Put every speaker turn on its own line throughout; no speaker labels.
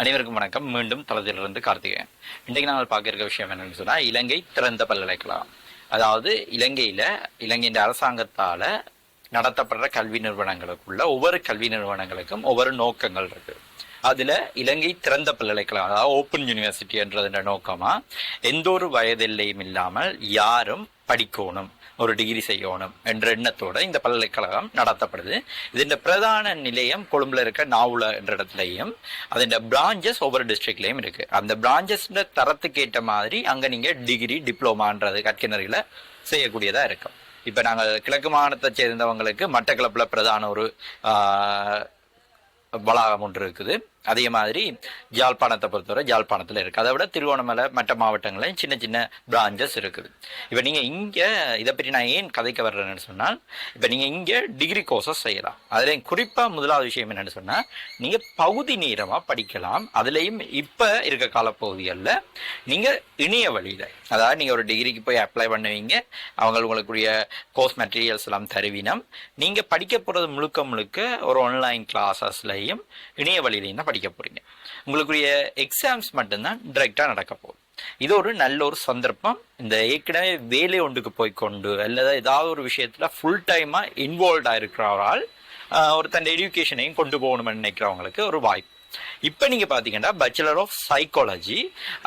அனைவருக்கும் வணக்கம். மீண்டும் தளத்திலிருந்து கார்த்திகேயன். இன்றைக்கு நாங்கள் பார்க்க இருக்க விஷயம் என்னன்னு சொன்னால் இலங்கை திறந்த பல்கலைக்கழகம். அதாவது இலங்கையில் இலங்கையின் அரசாங்கத்தால் நடத்தப்படுற கல்வி நிறுவனங்களுக்குள்ள ஒவ்வொரு கல்வி நிறுவனங்களுக்கும் ஒவ்வொரு நோக்கங்கள் இருக்கு. அதில் இலங்கை திறந்த பல்கலைக்கழகம் அதாவது ஓப்பன் யூனிவர்சிட்டின்றதுன்ற நோக்கமாக எந்த ஒரு வயதில்லையும் இல்லாமல் யாரும் படிக்கணும். ஒரு டிகிரி செய்யணும் என்ற எண்ணத்தோடு இந்த பல்கலைக்கழகம் நடத்தப்படுது. இதன் பிரதான நிலையம் கொழும்புல இருக்க நாவுல என்ற இடத்துலையும் அதன் பிரான்ச்சஸ் ஒவ்வொரு டிஸ்ட்ரிக்ட்லையும் இருக்கு. அந்த பிரான்ச்சஸ் தரத்துக்கு ஏற்ற மாதிரி அங்க நீங்க டிகிரி டிப்ளமான்றது கற்கிணறிகளை செய்யக்கூடியதா இருக்கும். இப்ப நாங்கள் கிழக்கு மாகாணத்தை சேர்ந்தவங்களுக்கு மட்டக்களப்புல பிரதான ஒரு வளாகம் ஒன்று இருக்குது. அதே மாதிரி ஜாழ்ப்பாணத்தை பொறுத்தவரை ஜாழ்ப்பாணத்தில் இருக்குது அதை விட திருவோணமலை மற்ற மாவட்டங்களையும் சின்ன சின்ன பிரான்ச்சஸ் இருக்குது. இப்போ நீங்கள் இங்கே இதை பற்றி நான் ஏன் கதைக்க வர்றேன்னு சொன்னால் இப்போ நீங்கள் இங்கே டிகிரி கோர்சஸ் செய்யலாம். அதில் குறிப்பாக முதலாவது விஷயம் என்னென்னு சொன்னால் நீங்கள் பகுதி நேரமாக படிக்கலாம். அதுலேயும் இப்போ இருக்க காலப்பகுதிகளில் நீங்கள் இணைய வழியில் அதாவது நீங்கள் ஒரு டிகிரிக்கு போய் அப்ளை பண்ணுவீங்க. அவங்க உங்களுக்குரிய கோர்ஸ் மெட்டீரியல்ஸ் எல்லாம் தருவினம். நீங்கள் படிக்க போகிறது முழுக்க முழுக்க ஒரு ஆன்லைன் கிளாஸஸ்லையும் இணைய வழியிலையும் தான் படிக்க போறீங்க. உங்களுக்குரிய எக்ஸாம்ஸ் மட்டும்தான் டைரெக்டாக நடக்க போகுது. இது ஒரு நல்ல ஒரு சந்தர்ப்பம். இந்த ஏற்கனவே வேலை ஒன்றுக்கு போய் கொண்டு அல்லது ஏதாவது ஒரு விஷயத்துல ஃபுல் டைமா இன்வால்வ் இருக்கிறவரால் ஒரு தன் எஜுகேஷனையும் கொண்டு போகணும்னு நினைக்கிறவங்களுக்கு ஒரு வாய்ப்பு. இப்போ நீங்க பாத்தீங்கன்னா பேச்சுலர் ஆஃப் சைக்காலஜி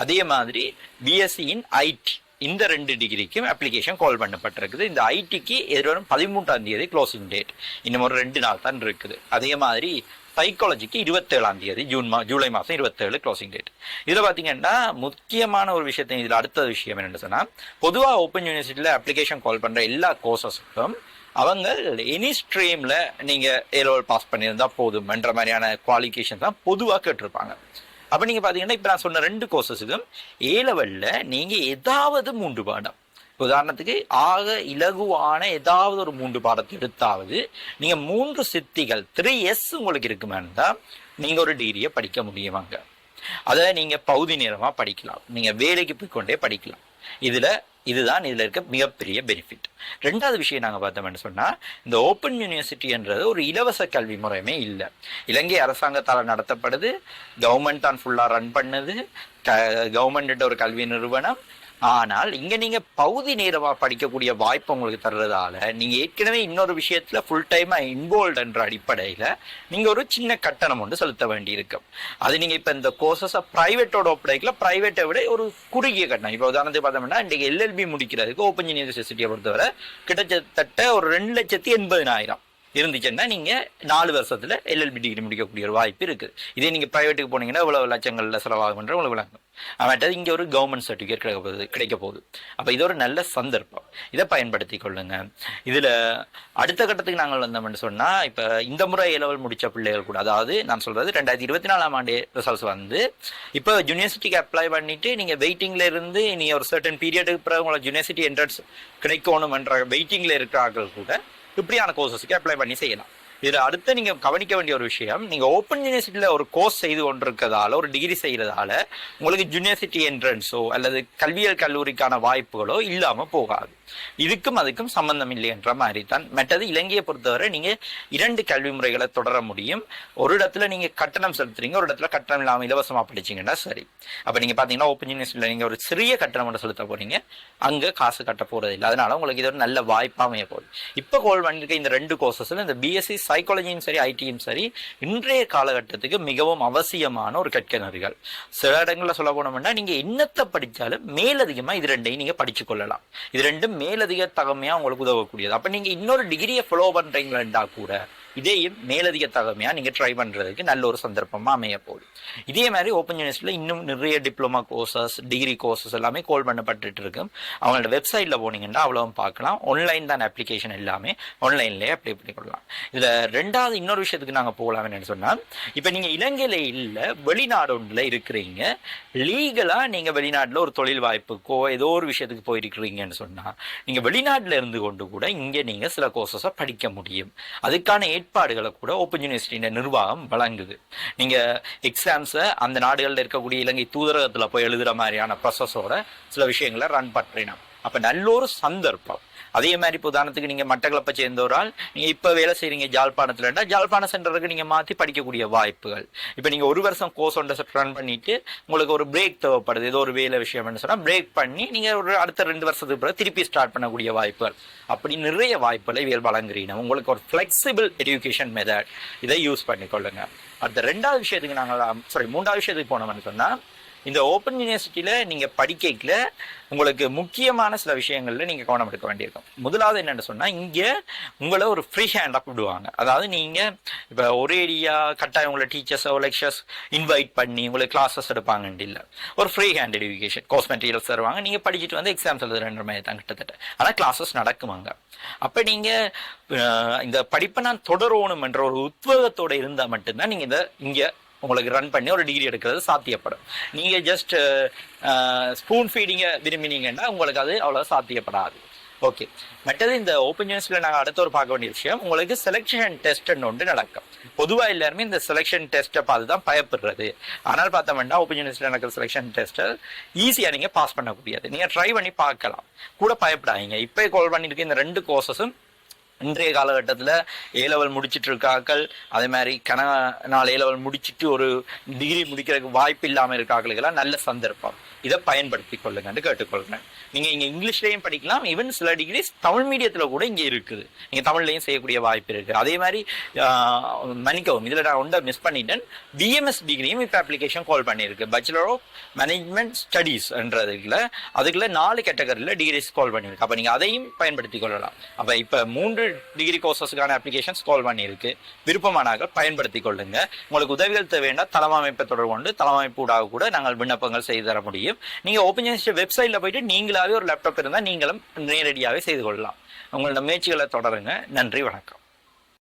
அதே மாதிரி பிஎஸ்சி இன் ஐடி இந்த ரெண்டு டிகிரிக்கும் அப்ளிகேஷன் கால் பண்ணப்பட்டிருக்குது. இந்த ஐடிக்கு எதிர்வரும் பதிமூன்றாம் தேதி க்ளோசிங் டேட் இன்னும் ஒரு ரெண்டு நாள் தான் இருக்குது. அதே மாதிரி சைக்காலஜிக்கு இருபத்தேழாம் தேதி ஜூன் மா ஜூலை மாதம் இருபத்தேழு க்ளோசிங் டேட் இதில் பார்த்தீங்கன்னா முக்கியமான ஒரு விஷயத்தை இதில் அடுத்த விஷயம் என்னென்னு சொன்னால் பொதுவாக ஓப்பன் யூனிவர்சிட்டியில் அப்ளிகேஷன் கால் பண்ணுற எல்லா கோர்சஸுக்கும் அவங்க எனி ஸ்ட்ரீமில் நீங்கள் ஏலவல் பாஸ் பண்ணியிருந்தா போதும்ன்ற மாதிரியான குவாலிஃபிகேஷன் தான் பொதுவாக கேட்டிருப்பாங்க. அப்போ நீங்கள் பார்த்தீங்கன்னா இப்போ நான் சொன்ன ரெண்டு கோர்சஸுக்கும் ஏ லெவலில் நீங்கள் ஏதாவது மூன்று பாடம் உதாரணத்துக்கு ஆக இலகுவான ஏதாவது ஒரு மூன்று பாடத்தை எடுத்தாவது நீங்க மூன்று சித்திகள் த்ரீ எஸ் உங்களுக்கு இருக்குமான்னு நீங்க ஒரு டிகிரியை படிக்க முடியுமாங்க அதை நீங்க பகுதி நேரமா படிக்கலாம். நீங்க வேலைக்கு போய் கொண்டே படிக்கலாம். இதுல இதுதான் இதுல இருக்க மிகப்பெரிய பெனிஃபிட் ரெண்டாவது விஷயம் நாங்க பார்த்தோம்னு சொன்னா இந்த ஓப்பன் யூனிவர்சிட்டின்றது ஒரு இலவச கல்வி முறையுமே இல்லை. இலங்கை அரசாங்கத்தால் நடத்தப்படுது கவர்மெண்ட் தான் ஃபுல்லா ரன் பண்ணுது கவர்மெண்ட் ஒரு கல்வி நிறுவனம் ஆனால் இங்க நீங்க பகுதி நேரமா படிக்கக்கூடிய வாய்ப்பு உங்களுக்கு தர்றதால நீங்க ஏற்கனவே இன்னொரு விஷயத்துல ஃபுல் டைமா இன்வால்வ் என்ற அடிப்படையில நீங்க ஒரு சின்ன கட்டணம் ஒன்று செலுத்த வேண்டி இருக்கும் அது நீங்க இப்ப இந்த கோர்சஸ் பிரைவேட்டோட ஒப்படைக்கல பிரைவேட்டை விட ஒரு குறுகிய கட்டணம். இப்ப உதாரணத்துக்கு பார்த்தோம்னா இன்னைக்கு எல்எல்பி முடிக்கிறதுக்கு ஓப்பன் யூனிவர்சிட்டியை பொறுத்தவரை கிட்டத்தட்ட ஒரு ரெண்டு லட்சத்தி எண்பதினாயிரம். இருந்துச்சுன்னா நீங்கள் நாலு வருஷத்தில் எல்எல்பி டிகிரி முடிக்கக்கூடிய ஒரு வாய்ப்பு இருக்குது இதே நீங்கள் ப்ரைவேட்டுக்கு போனீங்கன்னா இவ்வளோ லட்சங்களில் செலவாகுன்ற உங்களுக்கு விளங்கும். அவன்கிட்ட இங்கே ஒரு கவர்மெண்ட் சர்டிஃபிகேட் கிடைக்க போகுது கிடைக்க போகுது. அப்போ இது ஒரு நல்ல சந்தர்ப்பம். இதை பயன்படுத்தி கொள்ளுங்க. இதில் அடுத்த கட்டத்துக்கு நாங்கள் வந்தோம்னு சொன்னால் இப்போ இந்த முறை இலவல் முடித்த பிள்ளைகள் கூட அதாவது நான் சொல்கிறது ரெண்டாயிரத்தி இருபத்தி நாலாம் ஆண்டு ரிசல்ட்ஸ் வந்து இப்போ யூனிவர்சிட்டிக்கு அப்ளை பண்ணிட்டு நீங்கள் வெயிட்டிங்கில் இருந்து நீ ஒரு சர்டன் பீரியடுக்கு பிறகு உங்களுக்கு யூனிவர்சிட்டி என்ட்ரன்ஸ் கிடைக்கணும்ன்ற வெயிட்டிங்கில் இருக்கிறார்கள் கூட இப்படியான கோர்சஸ்க்கு அப்ளை பண்ணி செய்யலாம். இதுல அடுத்து நீங்க கவனிக்க வேண்டிய ஒரு விஷயம் நீங்க ஓப்பன் யூனிவர்சிட்டியில ஒரு கோர்ஸ் செய்து கொண்டிருக்கிறதால ஒரு டிகிரி செய்யறதால உங்களுக்கு யூனிவர்சிட்டி என்ட்ரன்ஸோ அல்லது கல்வியல் கல்லூரிக்கான வாய்ப்புகளோ இல்லாம போகாது. இதுக்கும் அதுக்கும் சம்பந்தம் இல்லை என்ற மாதிரி தான் மற்றது இலங்கையை பொறுத்தவரை நீங்க இரண்டு கல்வி முறைகளை தொடர முடியும். ஒரு இடத்துல நீங்க கட்டணம் செலுத்துறீங்க ஒரு இடத்துல கட்டணம் இல்லாம இலவசமா படிச்சீங்கன்னா சரி. அப்ப நீங்க பாத்தீங்கன்னா ஓப்பன் யூனிவர்சிட்டியில நீங்க ஒரு சிறிய கட்டணம் மட்டும் செலுத்த போறீங்க. அங்க காசு கட்ட போறது இல்லை அதனால உங்களுக்கு இது ஒரு நல்ல வாய்ப்பாக அமைய போகுது. இப்ப கோல் பண்ணிருக்க இந்த ரெண்டு கோர்சஸ்ல இந்த பிஎஸ்சி சைக்காலஜியும் சரி ஐடியும் சரி இன்றைய காலகட்டத்துக்கு மிகவும் அவசியமான ஒரு கற்கனர்கள் சில இடங்களில் சொல்ல போனோம்னா நீங்கள் என்னத்தை படித்தாலும் மேலதிகமாக இது ரெண்டையும் நீங்கள் படித்து கொள்ளலாம். இது ரெண்டும் மேலதிக தகமையாக உங்களுக்கு உதவக்கூடியது. அப்போ நீங்கள் இன்னொரு டிகிரியை ஃபாலோ பண்ணுறீங்களா கூட இதையும் மேலதிக தகமையாக நீங்கள் ட்ரை பண்ணுறதுக்கு நல்ல ஒரு சந்தர்ப்பமாக அமைய போகுது இதே மாதிரி ஓப்பன் யூனிவர்சிட்டியில் இன்னும் நிறைய டிப்ளமா கோர்சஸ் டிகிரி கோர்சஸ் எல்லாமே கோல் பண்ணப்பட்டுட்டு இருக்கும் அவங்களோட வெப்சைட்டில் போனீங்கன்னா அவ்வளவும் பார்க்கலாம். ஆன்லைன் தான் அப்ளிகேஷன் எல்லாமே ஆன்லைன்லேயே அப்ளை பண்ணிக்கொள்ளலாம். இதில் ரெண்டாவது இன்னொரு விஷயத்துக்கு நாங்கள் போகலாம் என்னென்னு சொன்னால் இப்போ நீங்கள் இலங்கையில இல்லை வெளிநாடு ஒன்றில் இருக்கிறீங்க லீகலாக நீங்கள் வெளிநாட்டில் ஒரு தொழில் வாய்ப்புக்கோ ஏதோ ஒரு விஷயத்துக்கு போயிருக்கிறீங்கன்னு சொன்னால் நீங்கள் வெளிநாட்டில் இருந்து கொண்டு கூட இங்கே நீங்கள் சில கோர்சஸை படிக்க முடியும். அதுக்கான ஏற்பாடுகளை கூட ஓப்பன் யூனிவர்சிட்டியின் நிர்வாகம் வழங்குது. நீங்க எக்ஸாம்ஸை அந்த நாடுகளில் இருக்கக்கூடிய இலங்கை தூதரகத்துல போய் எழுதுற மாதிரியான ப்ரொசஸோட சில விஷயங்களை ரன் பண்ணுறீங்க அப்ப நல்ல ஒரு சந்தர்ப்பம். அதே மாதிரி இப்போ உதாரணத்துக்கு நீங்கள் மட்டக்களப்பை சேர்ந்த ஒரு ஆள் வேலை செய்கிறீங்க ஜாழ்ப்பாணத்துல ஜாழ்ப்பாண சென்டருக்கு நீங்கள் மாற்றி படிக்கக்கூடிய வாய்ப்புகள். இப்போ நீங்கள் ஒரு வருஷம் கோர்ஸ் ஒன்றை ரன் பண்ணிட்டு உங்களுக்கு ஒரு பிரேக் தேவைப்படுது. ஏதோ ஒரு வேலை விஷயம்னு சொன்னால் பிரேக் பண்ணி நீங்கள் ஒரு அடுத்த ரெண்டு வருஷத்துக்கு பிறகு திருப்பி ஸ்டார்ட் பண்ணக்கூடிய வாய்ப்புகள். அப்படி நிறைய வாய்ப்புகளை இவியல் வழங்குறீங்க. உங்களுக்கு ஒரு ஃப்ளெக்சிபிள் எஜுகேஷன் மெத்தட் இதை யூஸ் பண்ணிக்கொள்ளுங்க. அடுத்த ரெண்டாவது விஷயத்துக்கு நாங்கள் சாரி மூன்றாவது விஷயத்துக்கு போனோம்னு சொன்னால் இந்த ஓப்பன் யூனிவர்சிட்டியில் நீங்கள் படிக்கல உங்களுக்கு முக்கியமான சில விஷயங்களில் நீங்கள் கவனம் எடுக்க வேண்டியிருக்கும். முதலாவது என்னென்னு சொன்னால் இங்கே உங்களை ஒரு ஃப்ரீ ஹேண்டாக விடுவாங்க அதாவது நீங்கள் இப்போ ஒரே ஏரியா கட்டாயம் உங்களை டீச்சர்ஸோ லெக்சர்ஸ் இன்வைட் பண்ணி உங்களுக்கு கிளாஸஸ் எடுப்பாங்கன்னு இல்லை. ஒரு free hand education course materials தருவாங்க. நீங்கள் படிச்சுட்டு வந்து எக்ஸாம்ஸ் எழுதுற மாதிரி தான் கிட்டத்தட்ட. ஆனால் கிளாஸஸ் நடக்குமாங்க. அப்போ நீங்கள் இந்த படிப்பை நான் தொடரணும் என்ற ஒரு உத்வேகத்தோடு இருந்தால் மட்டும்தான் நீங்கள் இதை இங்கே உங்களுக்கு ரன் பண்ணி ஒரு டிகிரி எடுக்கிறது சாத்தியப்படும். நீங்க ஜஸ்ட் ஸ்பூன் ஃபீடிங்கை விரும்பினீங்கன்னா உங்களுக்கு அது அவ்வளோ சாத்தியப்படாது. ஓகே மற்றது இந்த ஓப்பன் யூனிவர்சிட்டியில் நாங்கள் அடுத்த ஒரு பார்க்க வேண்டிய விஷயம் உங்களுக்கு செலெக்ஷன் டெஸ்ட்னு ஒன்று நடக்கும். பொதுவாக எல்லாருமே இந்த செலெக்ஷன் டெஸ்ட்டை பார்த்து தான் பயப்படுறது. ஆனால் பார்த்தோம்னா ஓப்பன் யூனிவர்சிட்டியில் நடக்கிற செலெக்ஷன் டெஸ்ட்டை ஈஸியாக நீங்கள் பாஸ் பண்ணக்கூடியது. நீங்கள் ட்ரை பண்ணி பார்க்கலாம். கூட பயப்படாதீங்க. இப்போ கால் பண்ணியிருக்க இந்த ரெண்டு கோர்சஸும் இன்றைய காலகட்டத்தில் ஏ லெவல் முடிச்சிட்டு இருக்காக்கள் அதே மாதிரி கன நாள் ஏ லெவல் முடிச்சிட்டு ஒரு டிகிரி முடிக்கிறதுக்கு வாய்ப்பு இல்லாமல் இருக்காக்களுக்கெல்லாம் நல்ல சந்தர்ப்பம். இதை பயன்படுத்தி கொள்ளுங்கன்னு கேட்டுக்கொள்கிறேன் நீங்கள் இங்கே இங்கிலீஷ்லேயும் படிக்கலாம் ஈவன் சில டிகிரிஸ் தமிழ் மீடியத்தில் கூட இங்கே இருக்குது. நீங்கள் தமிழ்லையும் செய்யக்கூடிய வாய்ப்பு இருக்குது அதே மாதிரி மன்னிக்கவும் இதில் நான் ஒன்றை மிஸ் பண்ணிட்டேன். பிஎம்எஸ் டிகிரியும் இப்போ அப்ளிகேஷன் கால் பண்ணியிருக்கு. பேச்சுலர் ஆஃப் மேனேஜ்மெண்ட் ஸ்டடீஸ்ன்றதுக்குள்ள அதுக்குள்ள நாலு கேட்டகரியில் டிகிரிஸ் கால் பண்ணியிருக்கு. அப்போ நீங்கள் அதையும் பயன்படுத்தி கொள்ளலாம். அப்போ இப்போ மூன்று டிகிரி கோர்சஸ்க்கான அப்ளிகேஷன்ஸ் கால் பண்ணியிருக்கு. விருப்பமானார்கள் பயன்படுத்தி கொள்ளுங்க. உங்களுக்கு உதவிகள் தேவைன்னா தளவமைப்பை தொடர்பு கொண்டு தளவமைப்பு ஊடாக கூட நாங்கள் விண்ணப்பங்கள் செய்து தர முடியும். நீங்க ஓப்பன் யூனிவர்சிட்டி வெப்சைட்ல போயிட்டு நீங்களாவே ஒரு லேப்டாப் இருந்தால் நீங்களும் நேரடியாகவே செய்து கொள்ளலாம். உங்களோட முயற்சிகளை தொடருங்க. நன்றி வணக்கம்.